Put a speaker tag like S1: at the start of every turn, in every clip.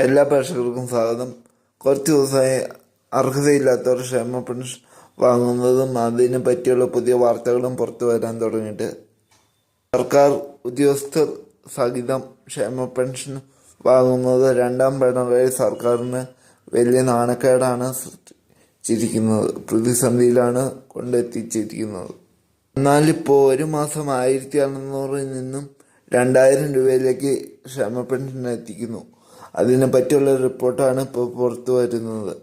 S1: എല്ലാ പ്രേക്ഷകർക്കും സ്വാഗതം. കുറച്ച് ദിവസമായി അർഹതയില്ലാത്തവർ ക്ഷേമ പെൻഷൻ വാങ്ങുന്നതും അതിനെ പറ്റിയുള്ള പുതിയ വാർത്തകളും പുറത്തു വരാൻ തുടങ്ങിയിട്ട് സർക്കാർ ഉദ്യോഗസ്ഥർ സഹിതം ക്ഷേമ പെൻഷൻ വാങ്ങുന്നത് രണ്ടാം പിണറായി സർക്കാരിന് വലിയ നാണക്കേടാണ് സൃഷ്ടിച്ചിരിക്കുന്നത്. പ്രതിസന്ധിയിലാണ് കൊണ്ടെത്തിച്ചിരിക്കുന്നത്. എന്നാലിപ്പോൾ ഒരു മാസം ആയിരത്തി അറുന്നൂറിൽ നിന്നും രണ്ടായിരം രൂപയിലേക്ക് ക്ഷേമ പെൻഷൻ എത്തിക്കുന്നു. അതിനെ പറ്റിയുള്ള റിപ്പോർട്ടാണ് ഇപ്പോൾ പുറത്തു വരുന്നത്.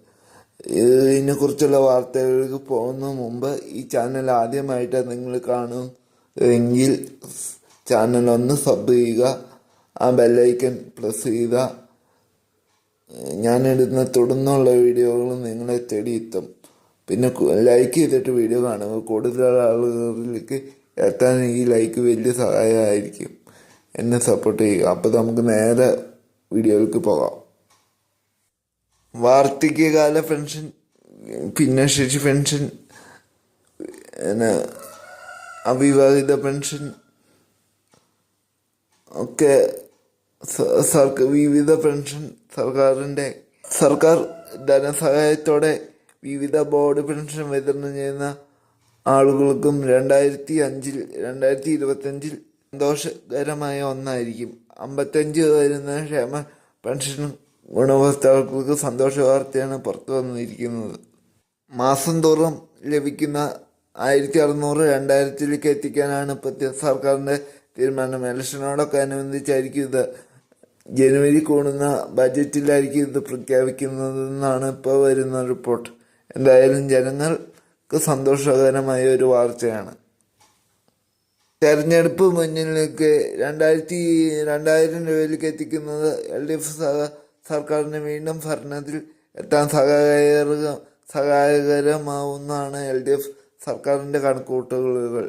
S1: ഇതിനെക്കുറിച്ചുള്ള വാർത്തകൾക്ക് പോകുന്ന മുമ്പ് ഈ ചാനൽ ആദ്യമായിട്ട് നിങ്ങൾ കാണുമെങ്കിൽ ചാനൽ ഒന്ന് സബ് ചെയ്യുക ആ ബെല്ലൈക്കൻ പ്രസ് ചെയ്യുക ഞാനിടുന്ന തുടർന്നുള്ള വീഡിയോകൾ നിങ്ങളെ തേടിയെത്തും. പിന്നെ ലൈക്ക് ചെയ്തിട്ട് വീഡിയോ കാണുക. കൂടുതൽ ആളുകളിലേക്ക് എത്താൻ ഈ ലൈക്ക് വലിയ സഹായമായിരിക്കും. എന്നെ സപ്പോർട്ട് ചെയ്യുക. അപ്പോൾ നമുക്ക് നേരെ വീഡിയോയിലേക്ക് പോകാം. വാർദ്ധക്യകാല പെൻഷൻ ഭിന്നശേഷി പെൻഷൻ പിന്നെ അവിവാഹിത പെൻഷൻ ഒക്കെ സർക്കാർ വിവിധ പെൻഷൻ സർക്കാരിന്റെ സർക്കാർ ധനസഹായത്തോടെ വിവിധ ബോർഡ് പെൻഷൻ വിതരണം ചെയ്യുന്ന ആളുകൾക്കും രണ്ടായിരത്തി അഞ്ചിൽ രണ്ടായിരത്തി ഇരുപത്തഞ്ചിൽ സന്തോഷകരമായ ഒന്നായിരിക്കും. അമ്പത്തഞ്ച് വരുന്ന ക്ഷേമ പെൻഷൻ ഗുണഭോക്താക്കൾക്ക് സന്തോഷ വാർത്തയാണ് പുറത്തു വന്നിരിക്കുന്നത്. മാസം തോറും ലഭിക്കുന്ന ആയിരത്തി അറുന്നൂറ് രണ്ടായിരത്തിലേക്ക് എത്തിക്കാനാണ് ഇപ്പോഴത്തെ സർക്കാരിന്റെ തീരുമാനം. ഇലക്ഷനോടൊക്കെ അനുബന്ധിച്ചായിരിക്കും ഇത്. ജനുവരി കൂടുന്ന ബജറ്റിലായിരിക്കും ഇത് പ്രഖ്യാപിക്കുന്നതെന്നാണ് ഇപ്പോൾ വരുന്ന റിപ്പോർട്ട്. എന്തായാലും ജനങ്ങൾക്ക് സന്തോഷകരമായ ഒരു വാർത്തയാണ്. തെരഞ്ഞെടുപ്പ് മുന്നിലേക്ക് രണ്ടായിരത്തി രണ്ടായിരം രൂപയിലേക്ക് എത്തിക്കുന്നത് എൽ ഡി എഫ് സർക്കാരിന് വീണ്ടും ഭരണത്തിൽ എത്താൻ സഹായക സഹായകരമാവുന്നതാണ് എൽ ഡി എഫ് സർക്കാരിന്റെ കണക്കുകൂട്ടലുകൾ.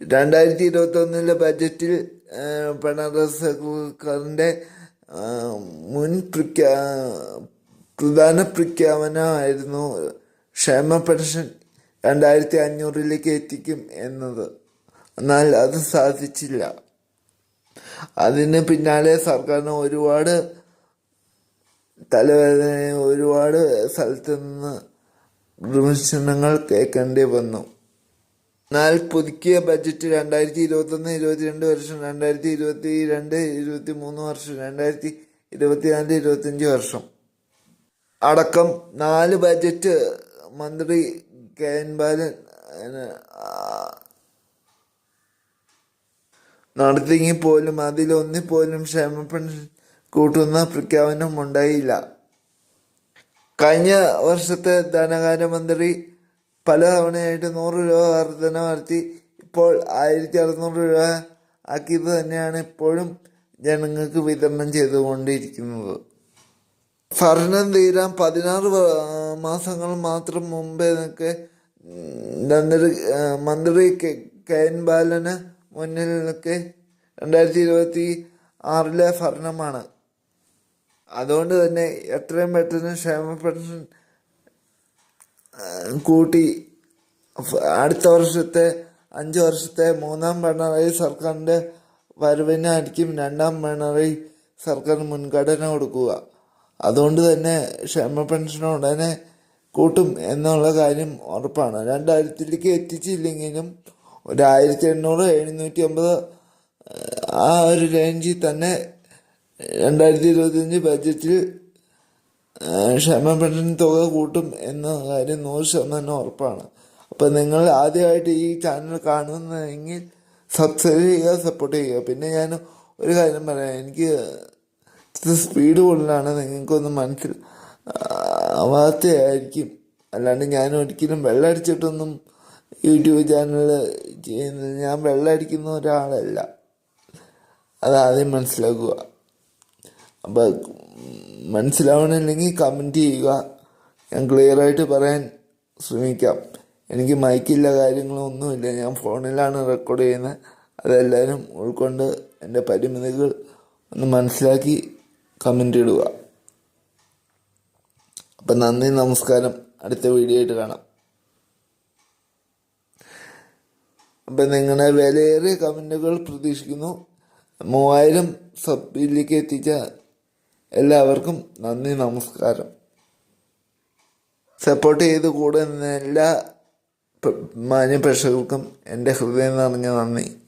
S1: രണ്ടായിരത്തി ഇരുപത്തൊന്നിലെ ബജറ്റിൽ പിണറായി സർക്കാരിന്റെ മുൻ പ്രഖ്യാ പ്രധാന പ്രഖ്യാപനമായിരുന്നു ക്ഷേമ പെൻഷൻ രണ്ടായിരത്തി അഞ്ഞൂറിലേക്ക് എത്തിക്കും എന്നത്. എന്നാൽ അത് സാധിച്ചില്ല. അതിന് പിന്നാലെ സർക്കാരിന് ഒരുപാട് തലവേദന ഒരുപാട് സ്ഥലത്ത് നിന്ന് വിമർശനങ്ങൾ കേൾക്കേണ്ടി വന്നു. എന്നാൽ പുതുക്കിയ ബജറ്റ് രണ്ടായിരത്തി ഇരുപത്തൊന്ന് ഇരുപത്തിരണ്ട് വർഷം രണ്ടായിരത്തി ഇരുപത്തി രണ്ട് ഇരുപത്തി മൂന്ന് വർഷം രണ്ടായിരത്തി ഇരുപത്തിനാല് ഇരുപത്തിയഞ്ച് വർഷം. അടക്കം നാല് ബജറ്റ് മന്ത്രി കെ ബാലൻ നടത്തിയെങ്കിൽ പോലും അതിലൊന്നിൽ പോലും ക്ഷേമ കൂട്ടുന്ന പ്രഖ്യാപനം ഉണ്ടായില്ല. കഴിഞ്ഞ വർഷത്തെ ധനകാര്യമന്ത്രി പല തവണയായിട്ട് നൂറ് രൂപ വർധന നടത്തി. ഇപ്പോൾ ആയിരത്തി അറുന്നൂറ് രൂപ ആക്കിയത് തന്നെയാണ് ഇപ്പോഴും ജനങ്ങൾക്ക് വിതരണം ചെയ്തുകൊണ്ടിരിക്കുന്നത്. ഭരണം തീരാൻ പതിനാറ് മാസങ്ങൾ മാത്രം മുമ്പേ നിൽക്കെ മന്ത്രി മന്ത്രി കെ എൻ ബാലന് മുന്നിൽ നിൽക്കെ രണ്ടായിരത്തി ഇരുപത്തി ആറിലെ ഭരണമാണ്. അതുകൊണ്ട് തന്നെ എത്രയും പെട്ടെന്ന് ക്ഷേമ പെൻഷൻ കൂട്ടി. അടുത്ത വർഷത്തെ അഞ്ച് വർഷത്തെ മൂന്നാം പിണറായി സർക്കാരിന്റെ വരവിനായിരിക്കും രണ്ടാം പിണറായി സർക്കാർ മുൻഗണന കൊടുക്കുക. അതുകൊണ്ട് തന്നെ ക്ഷേമ പെൻഷൻ ഉടനെ കൂട്ടും എന്നുള്ള കാര്യം ഉറപ്പാണ്. രണ്ടായിരത്തിലേക്ക് എത്തിച്ചില്ലെങ്കിലും ഒരു ആയിരത്തി എണ്ണൂറ് എഴുന്നൂറ്റി അമ്പത് ആ ഒരു റേഞ്ചിൽ തന്നെ രണ്ടായിരത്തി ഇരുപത്തിയഞ്ച് ബജറ്റിൽ ക്ഷമപ്പെടൻ തുക കൂട്ടും എന്ന കാര്യം നൂറ് ശതമാനം ഉറപ്പാണ്. അപ്പം നിങ്ങൾ ആദ്യമായിട്ട് ഈ ചാനൽ കാണുന്നതെങ്കിൽ സബ്സ്ക്രൈബ് ചെയ്യുക സപ്പോർട്ട് ചെയ്യുക. പിന്നെ ഞാൻ ഒരു കാര്യം പറയാം. എനിക്ക് സ്പീഡ് കൂടുതലാണ്. നിങ്ങൾക്കൊന്ന് മനസ്സിൽ വാർത്തയായിരിക്കും അല്ലാണ്ട് ഞാൻ ഒരിക്കലും വെള്ളമടിച്ചിട്ടൊന്നും യൂട്യൂബ് ചാനൽ ചെയ്യുന്നത് ഞാൻ വെള്ളമടിക്കുന്ന ഒരാളല്ല. അതാദ്യം മനസ്സിലാക്കുക. അപ്പം മനസ്സിലാവണമില്ലെങ്കിൽ കമന്റ് ചെയ്യുക. ഞാൻ ക്ലിയറായിട്ട് പറയാൻ ശ്രമിക്കാം. എനിക്ക് മൈക്കില്ല കാര്യങ്ങളൊന്നുമില്ല ഞാൻ ഫോണിലാണ് റെക്കോർഡ് ചെയ്യുന്നത്. അതെല്ലാവരും ഉൾക്കൊണ്ട് എന്റെ പരിമിതികൾ ഒന്ന് മനസ്സിലാക്കി കമന്റ് ഇടുക. അപ്പം നന്ദി നമസ്കാരം. അടുത്ത വീഡിയോ ആയിട്ട് കാണാം. അപ്പം നിങ്ങളുടെ വിലയേറിയ കമന്റുകൾ പ്രതീക്ഷിക്കുന്നു. മൂവായിരം സബ്ബിലേക്ക് എത്തിച്ച എല്ലാവർക്കും നന്ദി നമസ്കാരം. സപ്പോർട്ട് ചെയ്ത് കൂടെ നിന്ന എല്ലാ മാന്യ പ്രേക്ഷകർക്കും എന്റെ ഹൃദയം നിറഞ്ഞ നന്ദി.